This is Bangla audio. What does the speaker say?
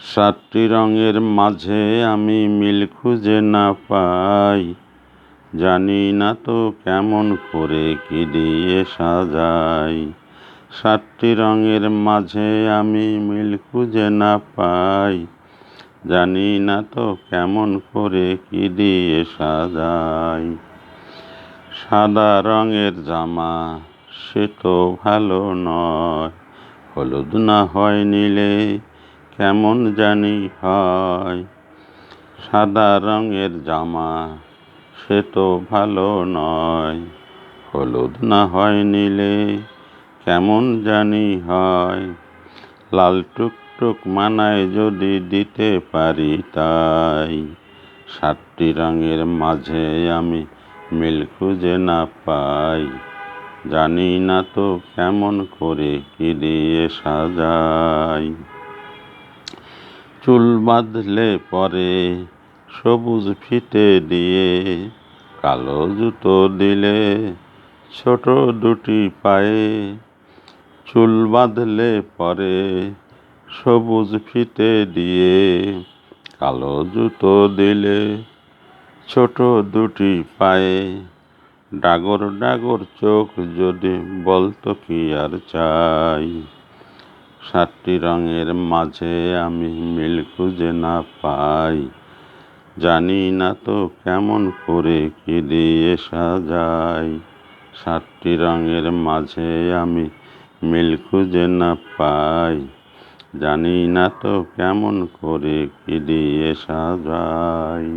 সাতটি রঙের মাঝে আমি মিল খুঁজে না পাই। জানি না তো কেমন করে কি দিয়ে সাজাই। সাতটি রঙের মাঝে আমি মিল খুঁজে না পাই। জানি না তো কেমন করে কি দিয়ে সাজাই। সাদা রঙের জামা, সে তো ভালো নয়। হলুদ না হয় নীলে কেমন জানি হয়। সাদা রঙের জামা, সে তো ভালো নয়। হলুদ না হয় নীলে, কেমন জানি হয়। লাল টুকটুক মানায় যদি দিতে পারি তাই। সাতটি রঙের মাঝে আমি মিল খুঁজে না পাই। জানি না তো কেমন করে কি দিয়ে সাজাই। চুল বাঁধলে পরে সবুজ ফিতে দিয়ে কালো জুতো দিলে ছোট দুটি পায়ে। চুল বাঁধলে পরে সবুজ ফিতে দিয়ে কালো জুতো দিলে ছোট দুটি পায়ে। ডাগর ডাগর চোখ যদি বলতো কি আর চাই? সাতটি রঙের মাঝে আমি মিল খুঁজে না পাই। জানি না তো কেমন করে কি দিয়ে সাজাই। সাতটি রঙের মাঝে আমি মিল খুঁজে না পাই। জানি না তো কেমন করে কি দিয়ে সাজাই।